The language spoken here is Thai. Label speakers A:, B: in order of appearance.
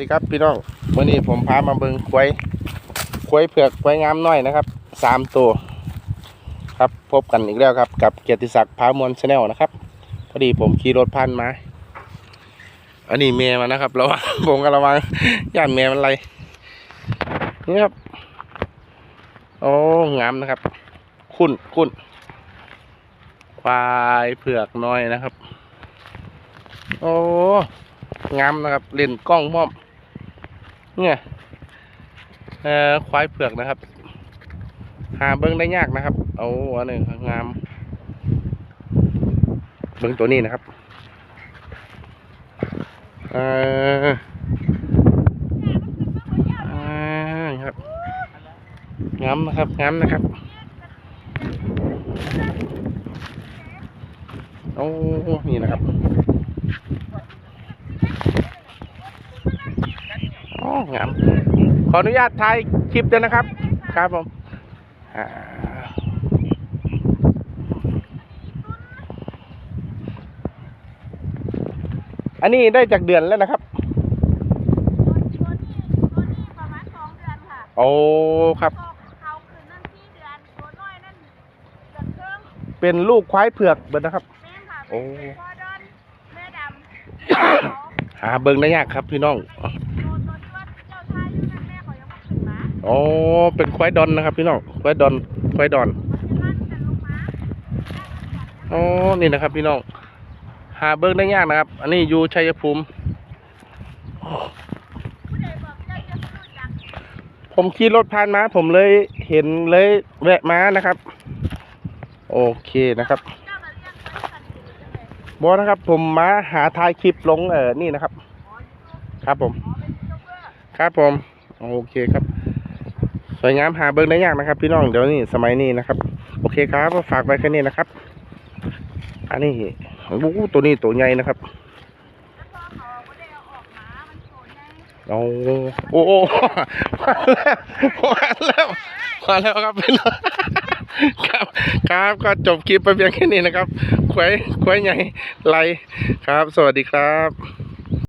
A: ดีครับพี่น้องวันนี้ผมพามาเบิงควายควายเผือกควายงามน้อยนะครับสามตัวครับพบกันอีกแล้วครับ กับเกียรติศักดิ์พามวลชาแนลนะครับพอดีผมขี่รถผ่านมา อันนี้เมย์มานะครับระวังผมก็ระวังย่านเมย์มันอะไรนี่ครับ โอ้งามนะครับ คุ้นคุ้นควายเผือกน้อยนะครับ โอ้งามนะครับ เล่นกล้องพร้อม เนี่ยเอ่อควายเผือกนะครับ หาเบิ้งได้ยากนะครับ เอาอันหนึ่งงาม เบิ้งตัวนี้นะครับเอ่ออ่าครับงามนะครับงามนะครับโอ้นี่นะครับ อ๋อ งาม ขออนุญาตถ่ายคลิปด้วยนะครับ ครับผมอ่าอันนี้ได้จากเดือนแล้วนะครับ
B: ประมาณสองเดือนค่ะ
A: โอ้ครับ
B: ก็เขาคืนนั่นที่เดือนตัวน้อยนั่นเดือนครึ่ง
A: เป็นลูกควายเผือกเบิดนะครับ
B: แม่นค่ะ
A: โอ้
B: พ่อดอนแม่ดำ
A: หาเบิ่งได้ยากครับพี่น้อง
B: ถึงนะ
A: โอ้เป็นควายดอนนะครับพี่น้อง ควายดอน ควายดอน อ๋อ นี่นะครับพี่น้อง หาเบิ่งได้ยากนะครับ อันนี้อยู่ชัยภูมิ
B: ผ
A: มขี่รถผ่านมา ผมเลยเห็นเลยแวะมานะครับ โอเคนะครับ
B: เจ้ามาเรียกเจ้ากันอยู่เลย
A: บอนะครับ ผมมาหาถ่ายคลิปลงเออนี่นะครับ ครับผม ครับผม โอเคครับ สวยงามหาเบิ้งได้ยากนะครับ พี่น้องเดี๋ยวนี้สมัยนี้นะครับ โอเคครับฝากไว้แค่นี้นะครับ อันนี้โอ้ตัวนี้ตัวใหญ่นะครับ
B: แล้วพอเขาก็ได้เอาออกมามันโผล่ไง
A: โอ้โอ้มาแล้วมาแล้วมาแล้วครับพี่น้องครับครับก็จบคลิปไปเพียงแค่นี้นะครับควายควายใหญ่ไรครับ สวัสดีครับ